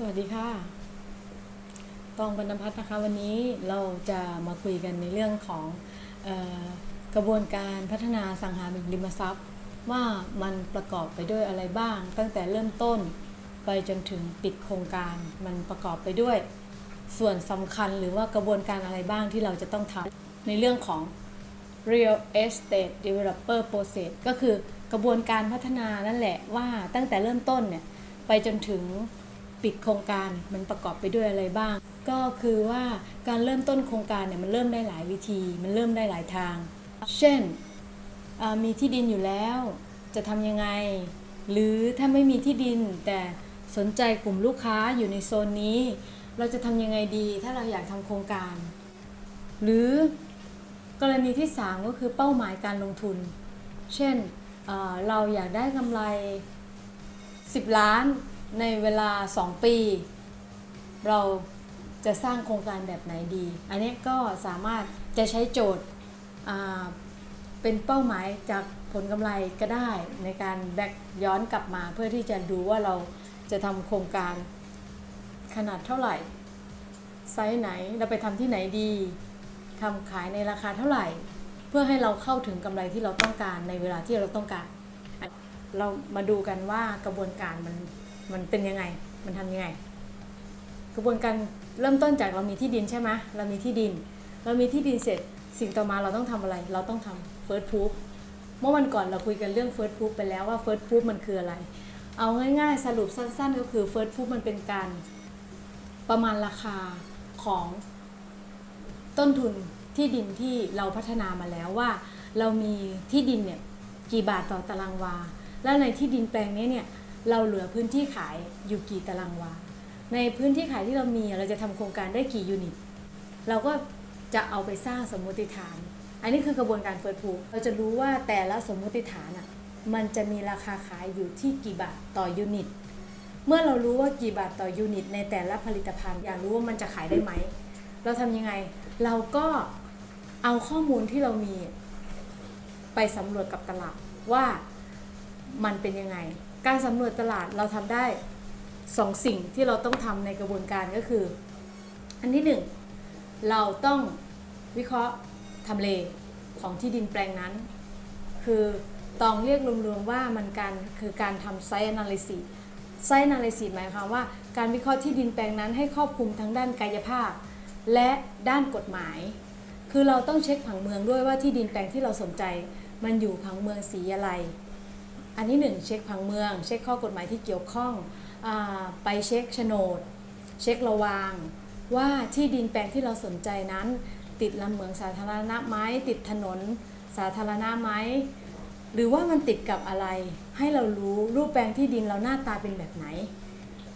สวัสดีค่ะตองบรรณพัฒน์นะคะวันนี้เราจะมาคุยกันในเรื่องของออกระบวนการพัฒนาสังหาริมทรัพย์ ว่ามันประกอบไปด้วยอะไรบ้าง ตั้งแต่เริ่มต้นไปจนถึงปิดโครงการมันประกอบไปด้วย ส่วนสำคัญหรือว่ากระบวนการอะไรบ้างที่เราจะต้องทำในเรื่องของ real estate developer process ก็คือกระบวนการพัฒนานั่นแหละว่าตั้งแต่เริ่มต้นเนี่ยไปจนถึง ปิดโครงการมันประกอบไปด้วยอะไรบ้าง ก็คือว่าการเริ่มต้นโครงการเนี่ยมันเริ่มได้หลายวิธี มันเริ่มได้หลายทาง เช่นมีที่ดินอยู่แล้ว จะทำยังไง หรือถ้าไม่มีที่ดินแต่สนใจกลุ่มลูกค้าอยู่ในโซนนี้ เราจะทำยังไงดีถ้าเราอยากทำโครงการ หรือกรณีที่ 3 ก็คือเป้าหมายการลงทุน เช่นเเราอยากได้กำไร 10 ล้าน ในเวลา 2 ปี เราจะสร้างโครงการแบบไหนดี อันนี้ก็สามารถจะใช้โจทย์เป็นเป้าหมายจากผลกำไรก็ได้ ในการแบกย้อนกลับมาเพื่อที่จะดูว่าเราจะทำโครงการขนาดเท่าไหร่ ไซส์ไหนเราไปทำที่ไหนดีทำขายในราคาเท่าไหร่ เพื่อให้เราเข้าถึงกำไรที่เราต้องการในเวลาที่เราต้องการ เรามาดูกันว่ากระบวนการมัน มันเป็นยังไง มันทำยังไง กระบวนการเริ่มต้นจากเรามีที่ดินใช่ไหมเรามีที่ดิน เรามีที่ดินเสร็จ สิ่งต่อมาเราต้องทำอะไร เราต้องทำ first proof เมื่อวันก่อนเราคุยกันเรื่อง first proof ไปแล้วว่า first proof มันคืออะไร เอาง่ายๆ สรุปสั้นๆ ก็คือ first proof มันเป็นการประมาณราคาของต้นทุนที่ดินที่เราพัฒนามาแล้วว่า เรามีที่ดินเนี่ยกี่บาทต่อตารางวา และในที่ดินแปลงนี้เนี่ย เราเหลือพื้นที่ขายอยู่กี่ตารางวา ในพื้นที่ขายที่เรามีเราจะทำโครงการได้กี่ยูนิต เราก็จะเอาไปสร้างสมมติฐาน อันนี้คือกระบวนการเฟิร์สพูเราจะรู้ว่าแต่ละสมมติฐานอะมันจะมีราคาขายอยู่ที่กี่บาทต่อยูนิต เมื่อเรารู้ว่ากี่บาทต่อยูนิต ในแต่ละผลิตภัณฑ์ อยากรู้ว่ามันจะขายได้ไหม เราทำยังไง เราก็เอาข้อมูลที่เรามี ไปสำรวจกับตลาดว่ามันเป็นยังไง การสำรวจตลาดเราทำได้สองสิ่งที่เราต้องทำในกระบวนการก็คือ อันที่หนึ่งเราต้องวิเคราะห์ทำเลของที่ดินแปลงนั้น คือตองเรียกรวมๆว่ามันการคือการทำไซต์ analysis ไซต์ analysis หมายความว่าการวิเคราะห์ที่ดินแปลงนั้นให้ครอบคลุมทั้งด้านกายภาพ และด้านกฎหมาย คือเราต้องเช็คผังเมืองด้วยว่าที่ดินแปลงที่เราสนใจ มันอยู่ผังเมืองสีอะไร อันที่หนึ่งเช็คผังเมือง เช็คข้อกฎหมายที่เกี่ยวข้องอไปเช็คโฉนด เช็คระวาง ว่าที่ดินแปลงที่เราสนใจนั้น ติดลำเหมืองสาธารณะไหมติดถนนสาธารณะไหมหรือว่ามันติดกับอะไร ให้เรารู้รูปแปลงที่ดินเราหน้าตาเป็นแบบไหน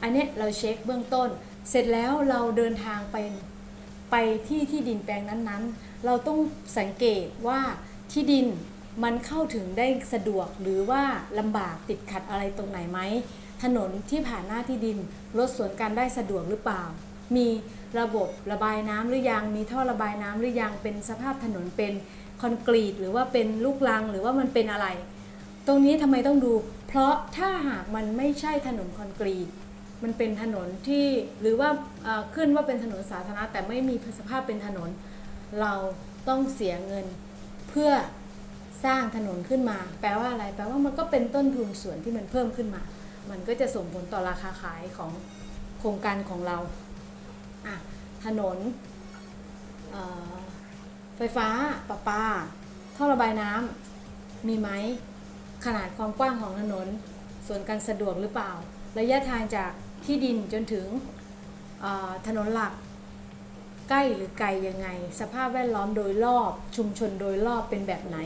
อันนี้เราเช็คเบื้องต้น เสร็จแล้วเราเดินทางไปไปที่ที่ดินแปลงนั้นๆ เราต้องสังเกตว่าที่ดิน มันเข้าถึงได้สะดวกหรือว่าลำบากติดขัดอะไรตรงไหนไหมถนนที่ผ่านหน้าที่ดินรถสวนกันได้สะดวกหรือเปล่า มีระบบระบายน้ำหรือยัง มีท่อระบายน้ำหรือยัง เป็นสภาพถนนเป็นคอนกรีต หรือว่าเป็นลูกรังหรือว่ามันเป็นอะไร ตรงนี้ทำไมต้องดู เพราะถ้าหากมันไม่ใช่ถนนคอนกรีต มันเป็นถนนที่หรือว่าขึ้นว่าเป็นถนนสาธารณะแต่ไม่มีสภาพเป็นถนน เราต้องเสียเงินเพื่อ สร้างถนนขึ้นมา แปลว่าอะไร แปลว่ามันก็เป็นต้นทุนส่วนที่มันเพิ่มขึ้นมา มันก็จะส่งผลต่อราคาขายของโครงการของเราอะถนนไฟฟ้าประปา ท่อระบายน้ำมีไหมขนาดความกว้างของถนน ส่วนการสะดวกหรือเปล่า ระยะทางจากที่ดินจนถึงถนนหลัก ใกล้หรือไกลยังไง สภาพแวดล้อมโดยรอบชุมชนโดยรอบเป็นแบบไหน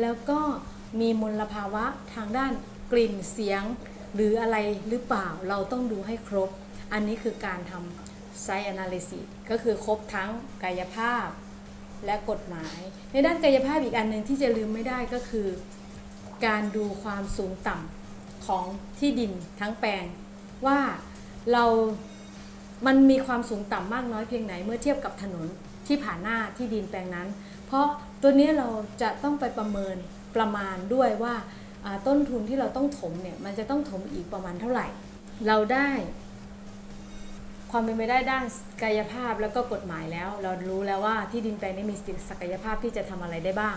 แล้วก็มีมลภาวะทางด้านกลิ่นเสียงหรืออะไรหรือเปล่าเราต้องดูให้ครบ อันนี้คือการทำ Site Analysis ก็คือครบทั้งกายภาพและกฎหมาย ในด้านกายภาพอีกอันหนึ่งที่จะลืมไม่ได้ก็คือ การดูความสูงต่ำของที่ดินทั้งแปลงว่าเรา มันมีความสูงต่ำมากน้อยเพียงไหน เมื่อเทียบกับถนนที่ผ่านหน้าที่ดินแปลงนั้น เพราะตัวนี้เราจะต้องไปประเมินประมาณด้วยว่าต้นทุนที่เราต้องถมเนี่ยมันจะต้องถมอีกประมาณเท่าไหร่ เราได้ความเป็นไปได้ด้านกายภาพแล้วก็กฎหมายแล้ว เรารู้แล้วว่าที่ดินแปลงนี้มีศักยภาพที่จะทำอะไรได้บ้าง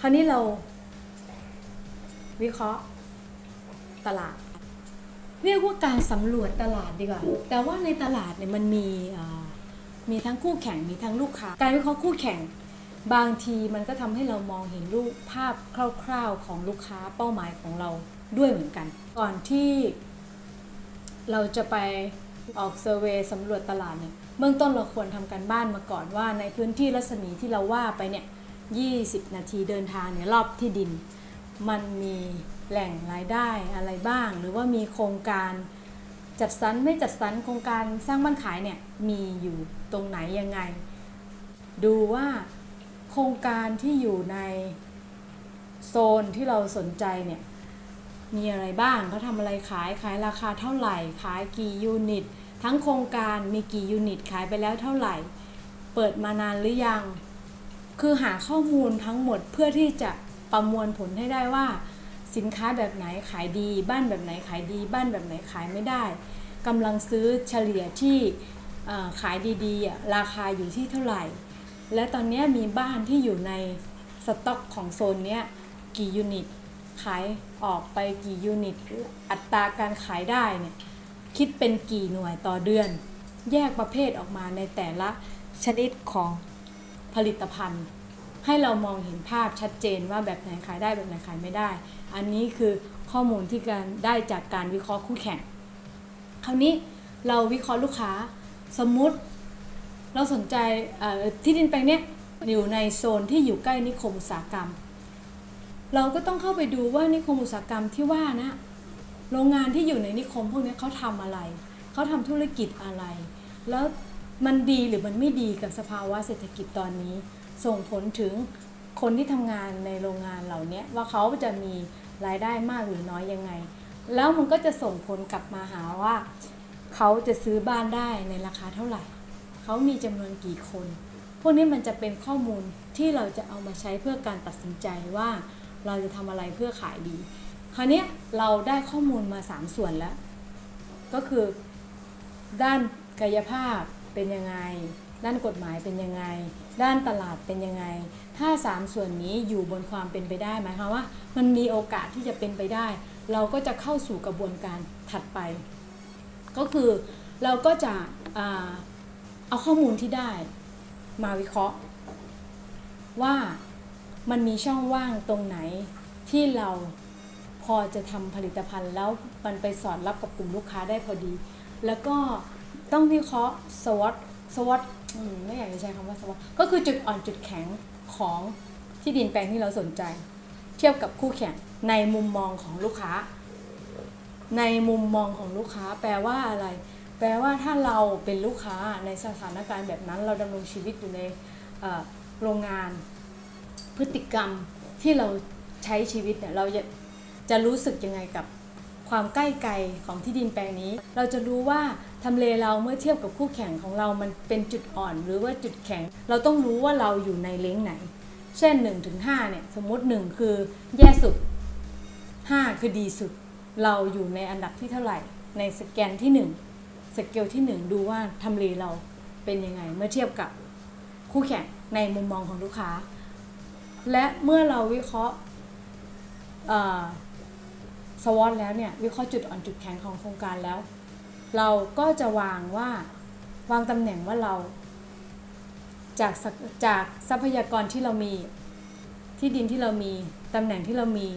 คราวนี้เราวิเคราะห์ตลาด เรียกว่าการสำรวจตลาดดีกว่า แต่ว่าในตลาดเนี่ยมันมีมีทั้งคู่แข่งมีทั้งลูกค้า การวิเคราะห์คู่แข่ง บางทีมันก็ทำให้เรามองเห็นรูปภาพคร่าว ๆของลูกค้าเป้าหมายของเราด้วยเหมือนกัน ก่อนที่เราจะไปออกเซอร์เวยสำรวจตลาดเนี่ยเบื้องต้นเราควรทำการบ้านมาก่อนว่าในพื้นที่รัศมีที่เราว่าไปเนี่ย20 นาทีเดินทางเนี่ยรอบที่ดิน มันมีแหล่งรายได้อะไรบ้าง หรือว่ามีโครงการจัดสรรไม่จัดสรรโครงการสร้างบ้านขายเนี่ยมีอยู่ตรงไหนยังไง ดูว่าโครงการที่อยู่ในโซนที่เราสนใจเนี่ยมีอะไรบ้างเขาทำอะไรขายขายราคาเท่าไหร่ ขายกี่ยูนิต ทั้งโครงการมีกี่ยูนิตขายไปแล้วเท่าไหร่ เปิดมานานหรือยัง คือหาข้อมูลทั้งหมดเพื่อที่จะ ประมวลผลให้ได้ว่า สินค้าแบบไหนขายดี บ้านแบบไหนขายดี บ้านแบบไหนขายไม่ได้กำลังซื้อเฉลี่ยที่ขายดีๆ ราคาอยู่ที่เท่าไหร่ และตอนนี้มีบ้านที่อยู่ในสต็อกของโซนนี้กี่ยูนิต ขายออกไปกี่ยูนิต อัตราการขายได้เนี่ยคิดเป็นกี่หน่วยต่อเดือน แยกประเภทออกมาในแต่ละชนิดของผลิตภัณฑ์ ให้เรามองเห็นภาพชัดเจนว่าแบบไหนขายได้แบบไหนขายไม่ได้ อันนี้คือข้อมูลที่การได้จากการวิเคราะห์คู่แข่ง คราวนี้เราวิเคราะห์ลูกค้าสมมุติ เราสนใจที่ดินแปลงนี้อยู่ในโซนที่อยู่ใกล้นิคมอุตสาหกรรม เราก็ต้องเข้าไปดูว่านิคมอุตสาหกรรมที่ว่านะโรงงานที่อยู่ในนิคมพวกนี้เขาทำอะไร เขาทำธุรกิจอะไร แล้ว มันดีหรือมันไม่ดีกับสภาวะเศรษฐกิจตอนนี้ ส่งผลถึงคนที่ทำงานในโรงงานเหล่านี้ว่าเขาจะมีรายได้มากหรือน้อยยังไง แล้วมันก็จะส่งผลกลับมาหาว่า เขาจะซื้อบ้านได้ในราคาเท่าไหร่ เขามีจำนวนกี่คน พวกนี้มันจะเป็นข้อมูลที่เราจะเอามาใช้เพื่อการตัดสินใจว่าเราจะทำอะไรเพื่อขายดี คราวนี้เราได้ข้อมูลมา 3 ส่วนแล้ว ก็คือด้านกายภาพ เป็นยังไง ด้านกฎหมายเป็นยังไง ด้านตลาดเป็นยังไง ถ้า 3 ส่วนนี้อยู่บนความเป็นไปได้หมายความว่า มันมีโอกาสที่จะเป็นไปได้ เราก็จะเข้าสู่กระบวนการถัดไป ก็คือเราก็จะอเอาข้อมูลที่ได้มาวิเคราะห์ ว่ามันมีช่องว่างตรงไหนที่เราพอจะทำผลิตภัณฑ์แล้วมันไปสอดรับกับกลุ่มลูกค้าได้พอดี แล้วก็ ต้องวิเคราะห์สวอตสวอตไม่อยากจะใช้คำว่าสวอตก็คือจุดอ่อนจุดแข็งของที่ดินแปลงที่เราสนใจ เทียบกับคู่แข่งในมุมมองของลูกค้า ในมุมมองของลูกค้า แปลว่าอะไร แปลว่าถ้าเราเป็นลูกค้าในสถานการณ์แบบนั้น เราดำรงชีวิตอยู่ในโรงงาน พฤติกรรมที่เราใช้ชีวิตเนี่ยเราจะจะรู้สึกยังไงกับความใกล้ไกลของที่ดินแปลงนี้ เราจะรู้ว่า ทำเลเราเมื่อเทียบกับคู่แข่งของเรามันเป็นจุดอ่อนหรือว่าจุดแข็ง เราต้องรู้ว่าเราอยู่ในเลงไหน เช่น1-5ถึง5เนี่ยสมมติ 1 คือแย่สุด 5 คือดีสุด เราอยู่ในอันดับที่เท่าไหร่ ในสแกนที่ 1 สเกลที่ 1 ดูว่าทำเลเราเป็นยังไง เมื่อเทียบกับคู่แข่งในมุมมองของลูกค้า และเมื่อเราวิเคราะห์สวอตแล้วเนี่ยวิเคราะห์จุดอ่อนจุดแข็งของโครงการแล้ว เราก็จะวางว่าวางตำแหน่งว่าเรา จากจากทรัพยากรที่เรามี ที่ดินที่เรามีตำแหน่งที่เรามี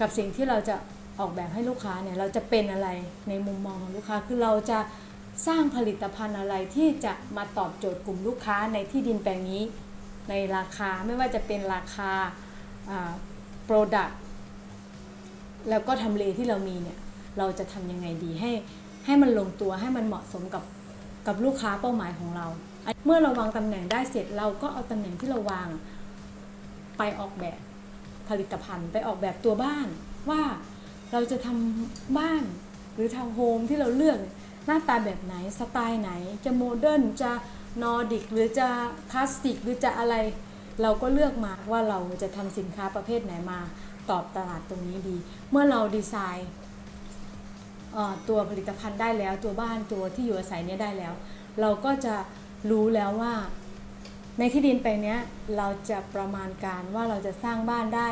กับสิ่งที่เราจะออกแบบให้ลูกค้าเนี่ยเราจะเป็นอะไรในมุมมองของลูกค้าคือเราจะสร้างผลิตภัณฑ์อะไรที่จะมาตอบโจทย์กลุ่มลูกค้าในที่ดินแปลงนี้ ในราคาไม่ว่าจะเป็นราคาโปรดักแล้วก็ทำเลที่เรามีเนี่ย เราจะทำยังไงดีให้ ให้มันลงตัวให้มันเหมาะสมกับกับลูกค้าเป้าหมายของเรา เมื่อเราวางตำแหน่งได้เสร็จเราก็เอาตำแหน่งที่เราวางไปออกแบบผลิตภัณฑ์ ไปออกแบบตัวบ้านว่าเราจะทำบ้านหรือทาวน์โฮมที่เราเลือกหน้าตาแบบไหนสไตล์ไหน จะโมเดิร์นจะนอร์ดิกหรือจะคลาสสิกหรือจะอะไร เราก็เลือกมาว่าเราจะทำสินค้าประเภทไหนมาตอบตลาดตรงนี้ดี เมื่อเราดีไซน์ ตัวผลิตภัณฑ์ได้แล้ว ตัวบ้านตัวที่อยู่อาศัยเนี้ยได้แล้ว เราก็จะรู้แล้วว่า ในที่ดินไปลงเนี้ยเราจะประมาณการว่าเราจะสร้างบ้านได้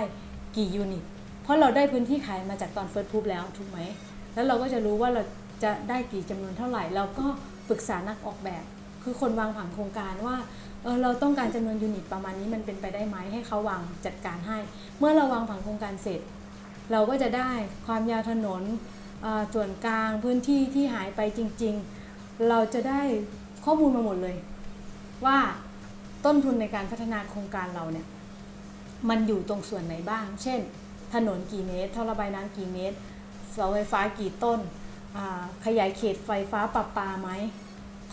กี่ยูนิตเพราะเราได้พื้นที่ขายมาจากตอนเฟิร์สพูบแล้วถูกไหมแล้วเราก็จะรู้ว่าเราจะได้กี่จำนวนเท่าไหร่ เราก็ปรึกษานักออกแบบ คือคนวางผังโครงการว่าเออเราต้องการจำนวนยูนิตประมาณนี้มันเป็นไปได้ไหมให้เขาวางจัดการให้ เมื่อเราวางผังโครงการเสร็จ เราก็จะได้ความยาวถนน ส่วนกลางพื้นที่ที่หายไปจริง ๆ เราจะได้ข้อมูลมาหมดเลย ว่าต้นทุนในการพัฒนาโครงการเราเนี่ยมันอยู่ตรงส่วนไหนบ้าง เช่น ถนนกี่เมตรท่อระบายน้ำกี่เมตรเสาไฟฟ้ากี่ต้น ขยายเขตไฟฟ้าปรับปาไหม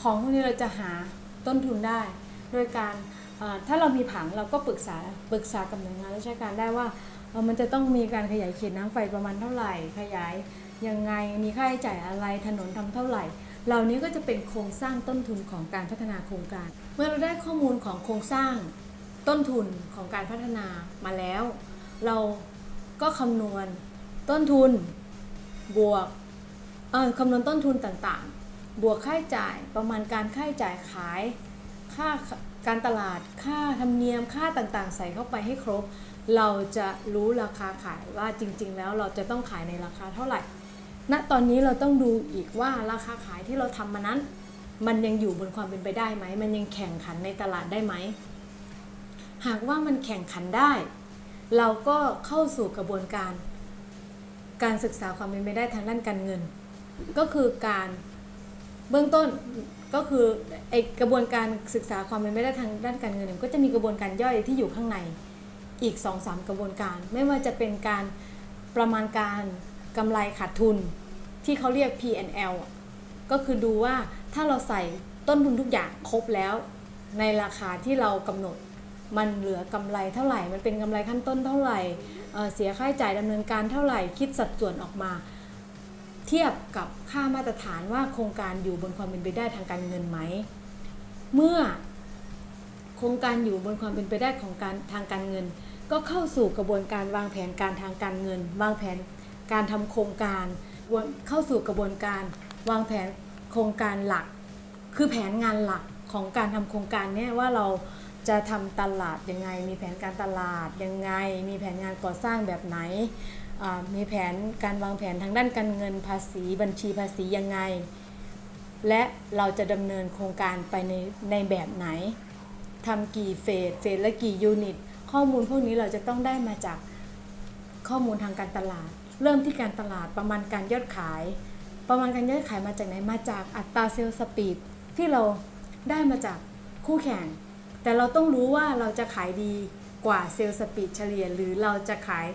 ของพวกนี้เราจะหาต้นทุนได้ โดยการถ้าเรามีผังเราก็ปรึกษาปรึกษากับหน่วยงานราชการได้ว่ามันจะต้องมีการขยายเขตน้ำไฟประมาณเท่าไหร่ ขยาย ยังไงมีค่าใช้จ่ายอะไรถนนทำเท่าไหร่ เหล่านี้ก็จะเป็นโครงสร้างต้นทุนของการพัฒนาโครงการ เมื่อเราได้ข้อมูลของโครงสร้างต้นทุนของการพัฒนามาแล้ว เราก็คำนวณต้นทุนบวกเออคำนวณต้นทุนต่างๆ บวกค่าใช้จ่ายประมาณการค่าใช้จ่ายขาย ค่าการตลาดค่าธรรมเนียมค่าต่างๆ ใส่เข้าไปให้ครบ เราจะรู้ราคาขายว่าจริงๆ แล้วเราจะต้องขายในราคาเท่าไหร่ ณตอนนี้เราต้องดูอีกว่าราคาขายที่เราทำมานั้น มันยังอยู่บนความเป็นไปได้ไหม มันยังแข่งขันในตลาดได้ไหม หากว่ามันแข่งขันได้ เราก็เข้าสู่กระบวนการ การศึกษาความเป็นไปได้ทางด้านการเงิน ก็คือการเบื้องต้นก็คือไอกระบวนการศึกษาความเป็นไปได้ทางด้านการเงิน ก็จะมีกระบวนการย่อยที่อยู่ข้างในอีก 2-3 กระบวนการ ไม่ว่าจะเป็นการประมาณการ กำไรขาดทุนที่เขาเรียก P&L ก็คือดูว่าถ้าเราใส่ต้นทุนทุกอย่างครบแล้ว ในราคาที่เรากำหนด มันเหลือกำไรเท่าไหร่ มันเป็นกำไรขั้นต้นเท่าไหร่เอ่อเสียค่าใช้จ่ายดำเนินการเท่าไหร่คิดสัดส่วนออกมา เทียบกับค่ามาตรฐานว่าโครงการอยู่บนความเป็นไปได้ทางการเงินไหม เมื่อ โครงการอยู่บนความเป็นไปได้ของการทางการเงิน ก็เข้าสู่กระบวนการวางแผนการทางการเงิน วางแผน การทำโครงการเข้าสู่กระบวนการวางแผนโครงการหลัก คือแผนงานหลักของการทำโครงการเนี่ยว่าเราจะทำตลาดยังไง มีแผนการตลาดยังไง มีแผนงานก่อสร้างแบบไหน มีแผนการวางแผนทางด้านการเงินภาษีบัญชีภาษียังไง และเราจะดำเนินโครงการไปในในแบบไหนทำกี่เฟสเฟสละกี่ยูนิต ข้อมูลพวกนี้เราจะต้องได้มาจากข้อมูลทางการตลาด เริ่มที่การตลาดประมาณการยอดขาย ประมาณการยอดขายมาจากไหนมาจากอัตราเซลล์สปีดที่เราได้มาจากคู่แข่ง แต่เราต้องรู้ว่าเราจะขายดีกว่าเซลล์สปีดเฉลี่ย หรือเราจะขาย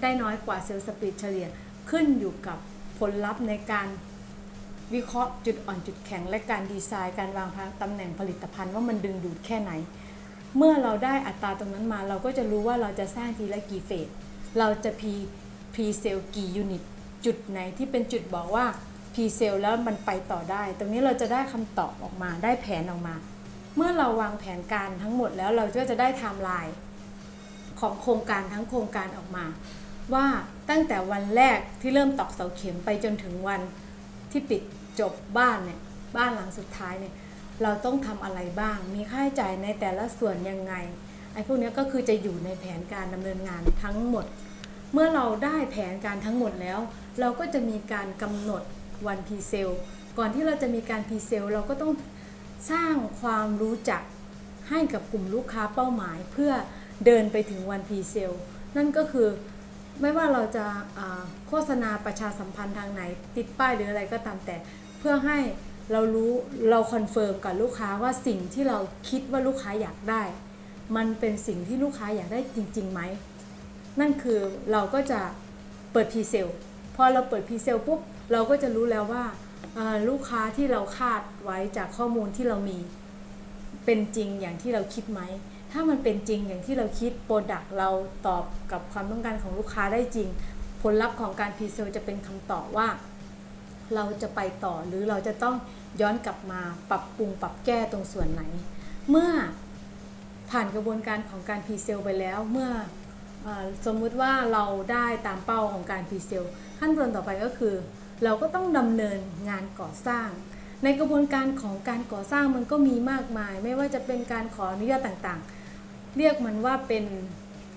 ได้น้อยกว่าเซลล์สปีดเฉลี่ยขึ้นอยู่กับผลลัพธ์ในการวิเคราะห์จุดอ่อนจุดแข็ง และการดีไซน์การวางตำแหน่งผลิตภัณฑ์ว่ามันดึงดูดแค่ไหน เมื่อเราได้อัตราตรงนั้นมาเราก็จะรู้ว่าเราจะสร้างทีละกี่เฟสเราจะพี พรีเซลกี่ยูนิตจุดไหนที่เป็นจุดบอกว่าพรีเซลแล้วมันไปต่อได้ ตรงนี้เราจะได้คำตอบออกมาได้แผนออกมา เมื่อเราวางแผนการทั้งหมดแล้วเราก็จะได้ไทม์ไลน์ของโครงการทั้งโครงการออกมา ว่าตั้งแต่วันแรกที่เริ่มตอกเสาเข็มไปจนถึงวันที่ปิดจบบ้านเนี่ยบ้านหลังสุดท้ายเนี่ยเราต้องทำอะไรบ้าง มีค่าใช้จ่ายในแต่ละส่วนยังไงไอ้พวกนี้ก็คือจะอยู่ในแผนการดำเนินงานทั้งหมด เมื่อเราได้แผนการทั้งหมดแล้ว เราก็จะมีการกำหนดวันพีเซลก่อนที่เราจะมีการพีเซลเราก็ต้องสร้างความรู้จักให้กับกลุ่มลูกค้าเป้าหมาย เพื่อเดินไปถึงวันพีเซลนั่นก็คือไม่ว่าเราจะโฆษณาประชาสัมพันธ์ทางไหน ติดป้ายหรืออะไรก็ตามแต่ เพื่อให้เรารู้เราคอนเฟิร์มกับลูกค้าว่าสิ่งที่เราคิดว่าลูกค้าอยากได้ มันเป็นสิ่งที่ลูกค้าอยากได้จริงๆไหม นั่นคือเราก็จะเปิดพรีเซลพอเราเปิดพรีเซลปุ๊บเราก็จะรู้แล้วว่าลูกค้าที่เราคาดไว้จากข้อมูลที่เรามีเป็นจริงอย่างที่เราคิดไหม ถ้ามันเป็นจริงอย่างที่เราคิดโปรดักเราตอบกับความต้องการของลูกค้าได้จริง ผลลัพธ์ของการพรีเซลจะเป็นคำตอบว่า เราจะไปต่อหรือเราจะต้องย้อนกลับมาปรับปรุงปรับแก้ตรงส่วนไหน เมื่อผ่านกระบวนการของการพรีเซลไปแล้วเมื่อ สมมุติว่าเราได้ตามเป้าของการพรีเซลขั้นตอนต่อไปก็คือ เราก็ต้องดำเนินงานก่อสร้าง ในกระบวนการของการก่อสร้างมันก็มีมากมาย ไม่ว่าจะเป็นการขออนุญาตต่างๆ เรียกมันว่าเป็น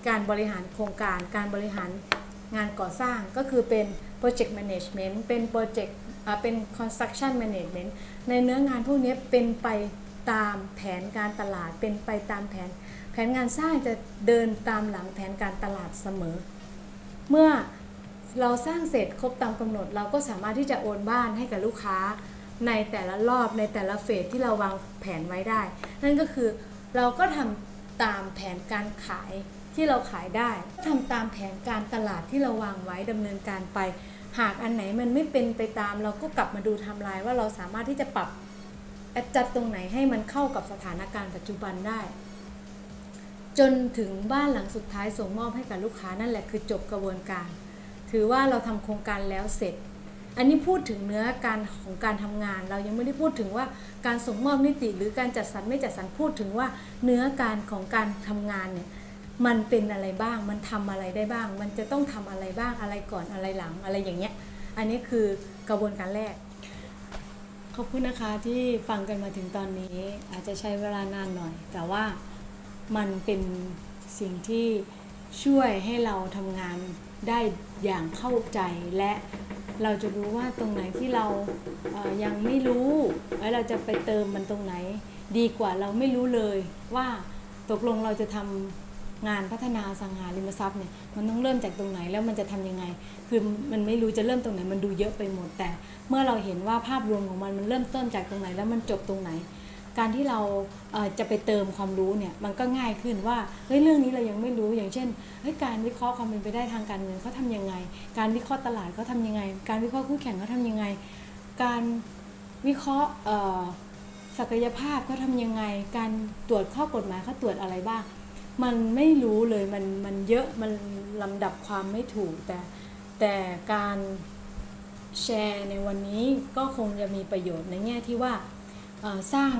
การบริหารโครงการ การบริหารงานก่อสร้างก็คือเป็น project management เป็น project อ่าเป็น construction management ในเนื้องานพวกนี้เป็นไปตามแผนการตลาดเป็นไปตามแผน ผนงานสร้างจะเดินตามหลังแผนการตลาดเสมอ เมื่อเราสร้างเสร็จครบตามกำหนด เราก็สามารถที่จะโอนบ้านให้กับลูกค้า ในแต่ละรอบในแต่ละเฟสที่เราวางแผนไว้ได้ นั่นก็คือเราก็ทำตามแผนการขายที่เราขายได้ทำตามแผนการตลาดที่เราวางไว้ดำเนินการไป หากอันไหนมันไม่เป็นไปตาม เราก็กลับมาดูทำลายว่าเราสามารถที่จะปรับจัดตรงไหนให้มันเข้ากับสถานการณ์ปัจจุบันได้ จนถึงบ้านหลังสุดท้ายส่งมอบให้กับลูกค้านั่นแหละคือจบกระบวนการ ถือว่าเราทำโครงการแล้วเสร็จ อันนี้พูดถึงเนื้อการของการทำงาน เรายังไม่ได้พูดถึงว่าการส่งมอบนิติหรือการจัดสรรไม่จัดสรรพูดถึงว่าเนื้อการของการทำงานเนี่ยมันเป็นอะไรบ้าง มันทำอะไรได้บ้าง มันจะต้องทำอะไรบ้างอะไรก่อนอะไรหลังอะไรอย่างเงี้ย อันนี้คือกระบวนการแรกขอบคุณนะคะที่ฟังกันมาถึงตอนนี้อาจจะใช้เวลานานหน่อย แต่ว่า มันเป็นสิ่งที่ช่วยให้เราทำงานได้อย่างเข้าใจและเราจะรู้ว่าตรงไหนที่เรายังไม่รู้แล้วเราจะไปเติมมันตรงไหน ดีกว่าเราไม่รู้เลยว่าตกลงเราจะทำงานพัฒนาสังหาริมทรัพย์เนี่ยมันต้องเริ่มจากตรงไหนแล้วมันจะทำยังไง คือมันไม่รู้จะเริ่มตรงไหนมันดูเยอะไปหมดแต่ เมื่อเราเห็นว่าภาพรวมของมันมันเริ่มต้นจากตรงไหนแล้วมันจบตรงไหน การที่เราจะไปเติมความรู้เนี่ยมันก็ง่ายขึ้นว่าเฮ้ยเรื่องนี้เรายังไม่รู้อย่างเช่นเฮ้ยการวิเคราะห์ความเป็นไปได้ทางการเงินเขาทำยังไง การวิเคราะห์ตลาดเขาทำยังไง การวิเคราะห์คู่แข่งเขาทำยังไง การวิเคราะห์ศักยภาพเขาทำยังไง การตรวจข้อกฎหมายเขาตรวจอะไรบ้าง มันไม่รู้เลยมันมันเยอะมันลำดับความไม่ถูกแต่แต่การแชร์ในวันนี้ก็คงจะมีประโยชน์ในแง่ที่ว่าสร้าง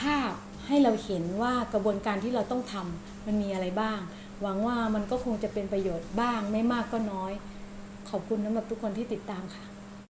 ภาพให้เราเห็นว่ากระบวนการที่เราต้องทำมันมีอะไรบ้าง หวังว่ามันก็คงจะเป็นประโยชน์บ้างไม่มากก็น้อย ขอบคุณสำหรับทุกคนที่ติดตามค่ะ